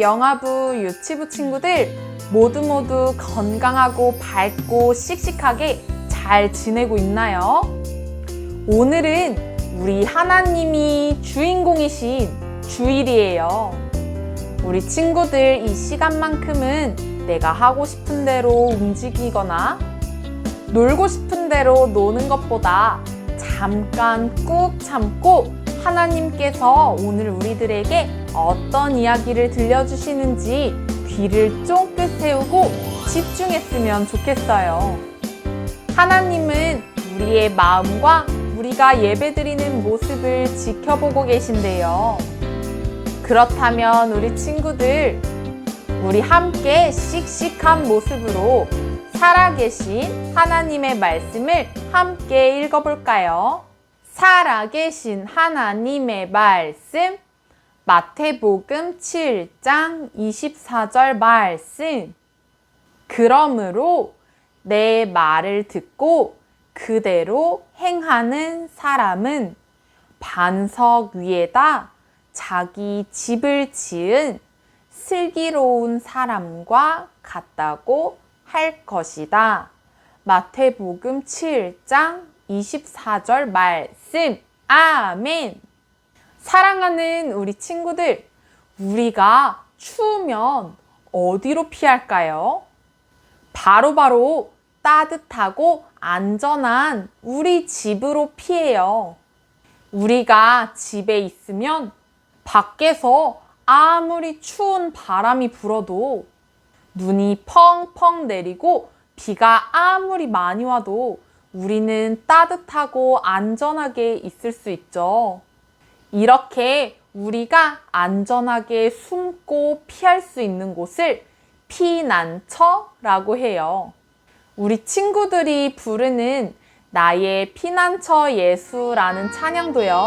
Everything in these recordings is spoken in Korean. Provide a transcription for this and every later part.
영아부 유치부 친구들 모두 모두 건강하고 밝고 씩씩하게 잘 지내고 있나요? 오늘은 우리 하나님이 주인공이신 주일이에요. 우리 친구들 이 시간만큼은 내가 하고 싶은 대로 움직이거나 놀고 싶은 대로 노는 것보다 잠깐 꾹 참고 하나님께서 오늘 우리들에게 어떤 이야기를 들려주시는지 귀를 쫑긋 세우고 집중했으면 좋겠어요. 하나님은 우리의 마음과 우리가 예배드리는 모습을 지켜보고 계신데요. 그렇다면 우리 친구들, 우리 함께 씩씩한 모습으로 살아계신 하나님의 말씀을 함께 읽어볼까요? 살아계신 하나님의 말씀, 마태복음 7장 24절 말씀. 그러므로 내 말을 듣고 그대로 행하는 사람은 반석 위에다 자기 집을 지은 슬기로운 사람과 같다고 할 것이다. 마태복음 7장 24절 말씀. 아멘. 사랑하는 우리 친구들, 우리가 추우면 어디로 피할까요? 바로 바로 따뜻하고 안전한 우리 집으로 피해요. 우리가 집에 있으면 밖에서 아무리 추운 바람이 불어도 눈이 펑펑 내리고 비가 아무리 많이 와도 우리는 따뜻하고 안전하게 있을 수 있죠. 이렇게 우리가 안전하게 숨고 피할 수 있는 곳을 피난처라고 해요. 우리 친구들이 부르는 나의 피난처 예수라는 찬양도요.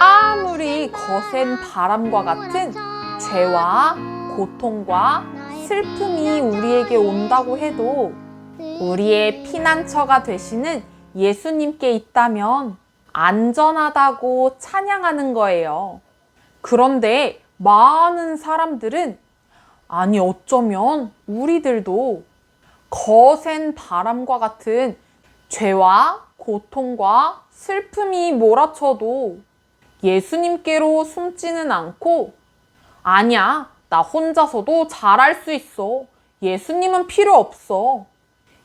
아무리 거센 바람과 같은 죄와 고통과 슬픔이 우리에게 온다고 해도 우리의 피난처가 되시는 예수님께 있다면 안전하다고 찬양하는 거예요. 그런데 많은 사람들은 아니 어쩌면 우리들도 거센 바람과 같은 죄와 고통과 슬픔이 몰아쳐도 예수님께로 숨지는 않고 아니야 나 혼자서도 잘할 수 있어 예수님은 필요 없어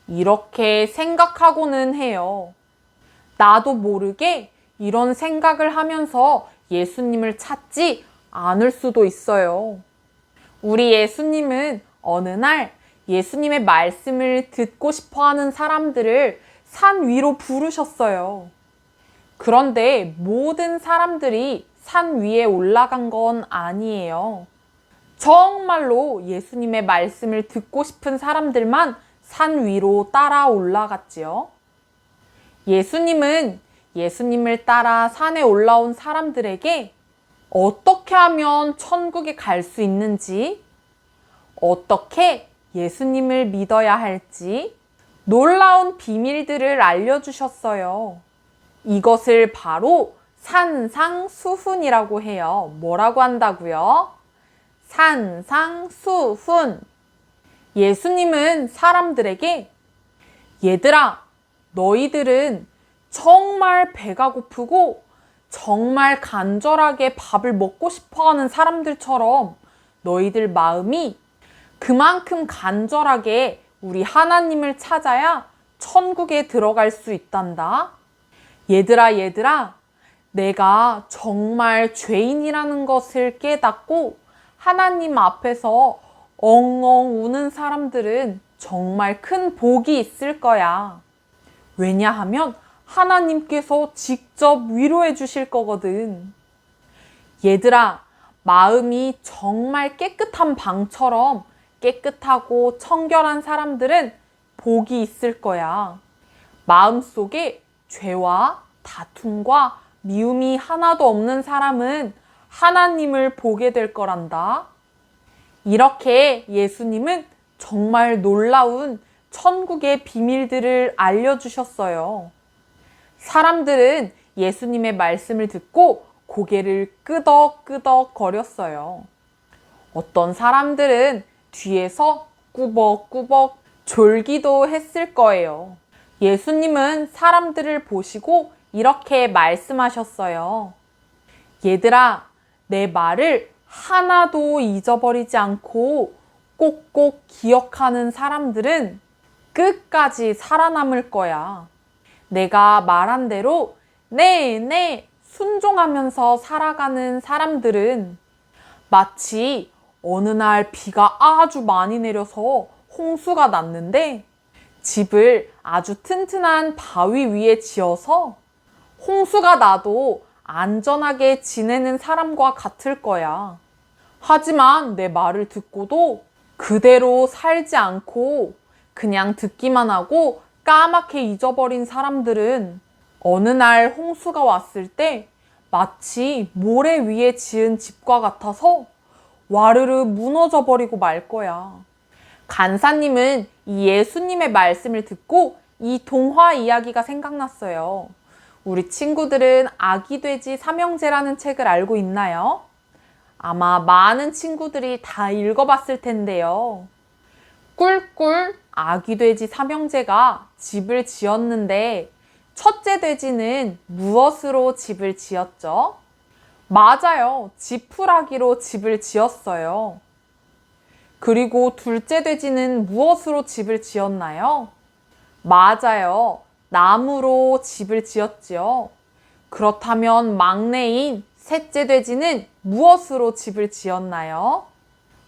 이렇게 생각하고는 해요. 나도 모르게 이런 생각을 하면서 예수님을 찾지 않을 수도 있어요. 우리 예수님은 어느 날 예수님의 말씀을 듣고 싶어 하는 사람들을 산 위로 부르셨어요. 그런데 모든 사람들이 산 위에 올라간 건 아니에요. 정말로 예수님의 말씀을 듣고 싶은 사람들만 산 위로 따라 올라갔지요. 예수님은 예수님을 따라 산에 올라온 사람들에게 어떻게 하면 천국에 갈 수 있는지, 어떻게 예수님을 믿어야 할지 놀라운 비밀들을 알려주셨어요. 이것을 바로 산상수훈이라고 해요. 뭐라고 한다고요? 산상수훈. 예수님은 사람들에게 얘들아, 너희들은 정말 배가 고프고 정말 간절하게 밥을 먹고 싶어 하는 사람들처럼 너희들 마음이 그만큼 간절하게 우리 하나님을 찾아야 천국에 들어갈 수 있단다. 얘들아, 얘들아, 내가 정말 죄인이라는 것을 깨닫고 하나님 앞에서 엉엉 우는 사람들은 정말 큰 복이 있을 거야. 왜냐하면 하나님께서 직접 위로해 주실 거거든. 얘들아, 마음이 정말 깨끗한 방처럼 깨끗하고 청결한 사람들은 복이 있을 거야. 마음 속에 죄와 다툼과 미움이 하나도 없는 사람은 하나님을 보게 될 거란다. 이렇게 예수님은 정말 놀라운 천국의 비밀들을 알려주셨어요. 사람들은 예수님의 말씀을 듣고 고개를 끄덕끄덕 거렸어요. 어떤 사람들은 뒤에서 꾸벅꾸벅 졸기도 했을 거예요. 예수님은 사람들을 보시고 이렇게 말씀하셨어요. 얘들아, 내 말을 하나도 잊어버리지 않고 꼭꼭 기억하는 사람들은 끝까지 살아남을 거야. 내가 말한 대로 네, 네, 순종하면서 살아가는 사람들은 마치 어느 날 비가 아주 많이 내려서 홍수가 났는데 집을 아주 튼튼한 바위 위에 지어서 홍수가 나도 안전하게 지내는 사람과 같을 거야. 하지만 내 말을 듣고도 그대로 살지 않고 그냥 듣기만 하고 까맣게 잊어버린 사람들은 어느 날 홍수가 왔을 때 마치 모래 위에 지은 집과 같아서 와르르 무너져 버리고 말 거야. 간사님은 이 예수님의 말씀을 듣고 이 동화 이야기가 생각났어요. 우리 친구들은 아기 돼지 삼형제라는 책을 알고 있나요? 아마 많은 친구들이 다 읽어봤을 텐데요. 꿀꿀 아기 돼지 삼형제가 집을 지었는데 첫째 돼지는 무엇으로 집을 지었죠? 맞아요. 지푸라기로 집을 지었어요. 그리고 둘째 돼지는 무엇으로 집을 지었나요? 맞아요. 나무로 집을 지었지요. 그렇다면 막내인 셋째 돼지는 무엇으로 집을 지었나요?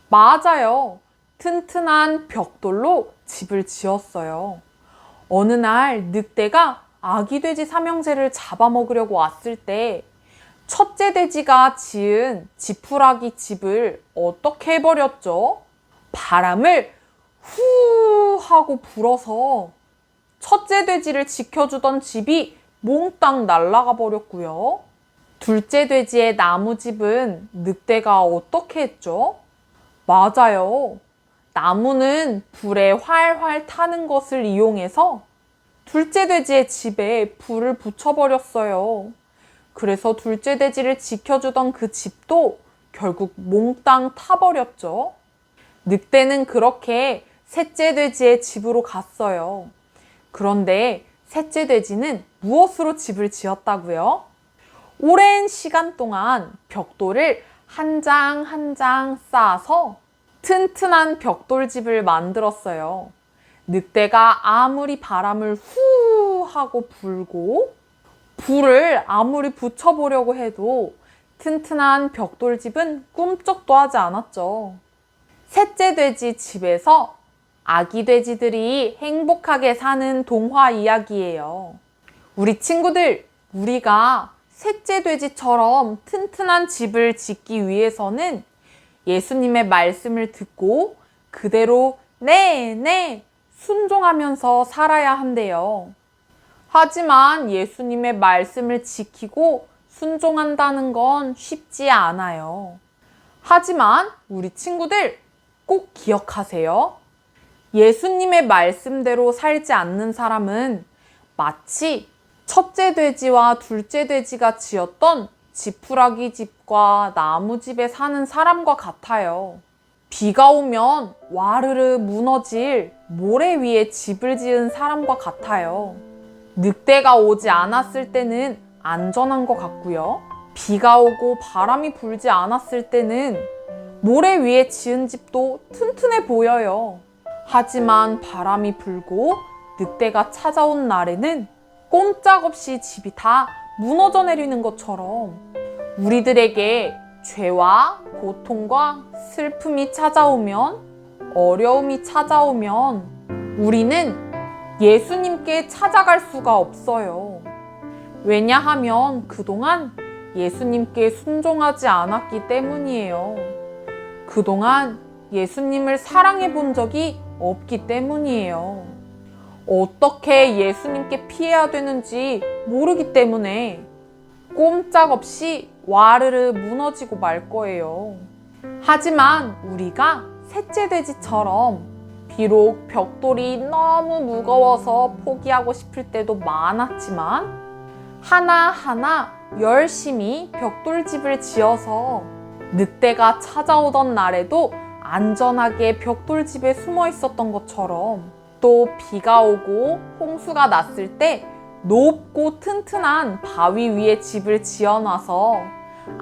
맞아요. 튼튼한 벽돌로 집을 지었어요. 어느 날 늑대가 아기 돼지 삼형제를 잡아먹으려고 왔을 때 첫째 돼지가 지은 지푸라기 집을 어떻게 해버렸죠? 바람을 후 하고 불어서 첫째 돼지를 지켜주던 집이 몽땅 날아가 버렸고요. 둘째 돼지의 나무집은 늑대가 어떻게 했죠? 맞아요. 나무는 불에 활활 타는 것을 이용해서 둘째 돼지의 집에 불을 붙여버렸어요. 그래서 둘째 돼지를 지켜주던 그 집도 결국 몽땅 타버렸죠. 늑대는 그렇게 셋째 돼지의 집으로 갔어요. 그런데 셋째 돼지는 무엇으로 집을 지었다고요? 오랜 시간 동안 벽돌을 한 장 한 장 쌓아서 튼튼한 벽돌집을 만들었어요. 늑대가 아무리 바람을 후 하고 불고 불을 아무리 붙여보려고 해도 튼튼한 벽돌집은 꿈쩍도 하지 않았죠. 셋째 돼지 집에서 아기 돼지들이 행복하게 사는 동화 이야기예요. 우리 친구들, 우리가 셋째 돼지처럼 튼튼한 집을 짓기 위해서는 예수님의 말씀을 듣고 그대로 네, 네, 순종하면서 살아야 한대요. 하지만 예수님의 말씀을 지키고 순종한다는 건 쉽지 않아요. 하지만 우리 친구들 꼭 기억하세요. 예수님의 말씀대로 살지 않는 사람은 마치 첫째 돼지와 둘째 돼지가 지었던 지푸라기 집과 나무 집에 사는 사람과 같아요. 비가 오면 와르르 무너질 모래 위에 집을 지은 사람과 같아요. 늑대가 오지 않았을 때는 안전한 것 같고요. 비가 오고 바람이 불지 않았을 때는 모래 위에 지은 집도 튼튼해 보여요. 하지만 바람이 불고 늑대가 찾아온 날에는 꼼짝없이 집이 다 무너져 내리는 것처럼 우리들에게 죄와 고통과 슬픔이 찾아오면 어려움이 찾아오면 우리는 예수님께 찾아갈 수가 없어요. 왜냐하면 그동안 예수님께 순종하지 않았기 때문이에요. 그동안 예수님을 사랑해 본 적이 없기 때문이에요. 어떻게 예수님께 피해야 되는지 모르기 때문에 꼼짝없이 와르르 무너지고 말 거예요. 하지만 우리가 셋째 돼지처럼 비록 벽돌이 너무 무거워서 포기하고 싶을 때도 많았지만 하나하나 열심히 벽돌집을 지어서 늑대가 찾아오던 날에도 안전하게 벽돌집에 숨어 있었던 것처럼 또 비가 오고 홍수가 났을 때 높고 튼튼한 바위 위에 집을 지어놔서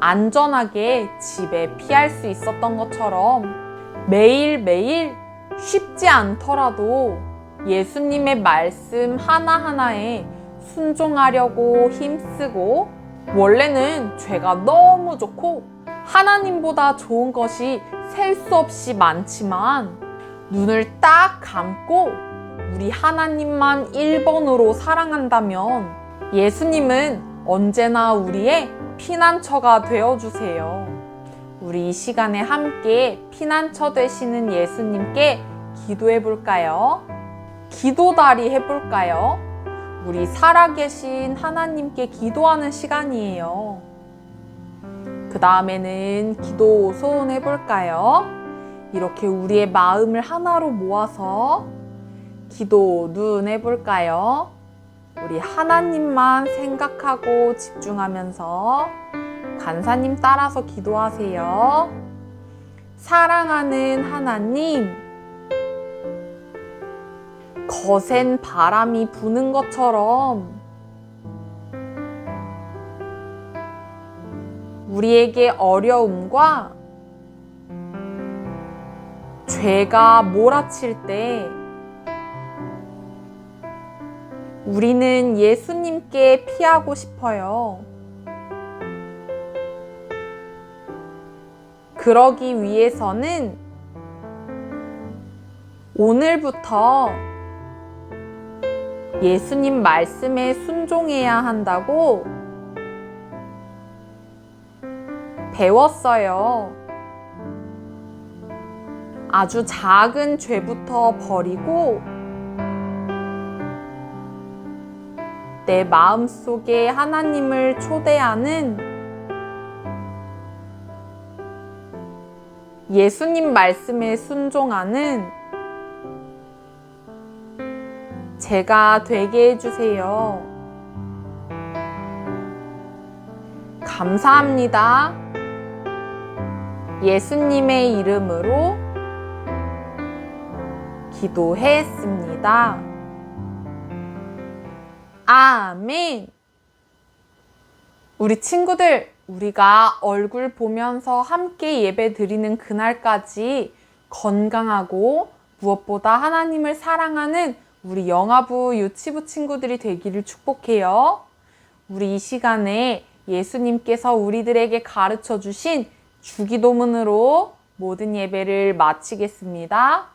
안전하게 집에 피할 수 있었던 것처럼 매일매일 쉽지 않더라도 예수님의 말씀 하나하나에 순종하려고 힘쓰고 원래는 죄가 너무 좋고 하나님보다 좋은 것이 셀 수 없이 많지만 눈을 딱 감고 우리 하나님만 1번으로 사랑한다면 예수님은 언제나 우리의 피난처가 되어주세요. 우리 이 시간에 함께 피난처 되시는 예수님께 기도해 볼까요? 기도다리 해볼까요? 우리 살아계신 하나님께 기도하는 시간이에요. 그 다음에는 기도 소원 해 볼까요? 이렇게 우리의 마음을 하나로 모아서 기도 눈 해볼까요? 우리 하나님만 생각하고 집중하면서 간사님 따라서 기도하세요. 사랑하는 하나님, 거센 바람이 부는 것처럼 우리에게 어려움과 죄가 몰아칠 때 우리는 예수님께 피하고 싶어요. 그러기 위해서는 오늘부터 예수님 말씀에 순종해야 한다고 배웠어요. 아주 작은 죄부터 버리고 내 마음 속에 하나님을 초대하는 예수님 말씀에 순종하는 제가 되게 해주세요. 감사합니다. 예수님의 이름으로 기도했습니다. 아멘. 우리 친구들, 우리가 얼굴 보면서 함께 예배 드리는 그날까지 건강하고 무엇보다 하나님을 사랑하는 우리 영화부 유치부 친구들이 되기를 축복해요. 우리 이 시간에 예수님께서 우리들에게 가르쳐 주신 주기도문으로 모든 예배를 마치겠습니다.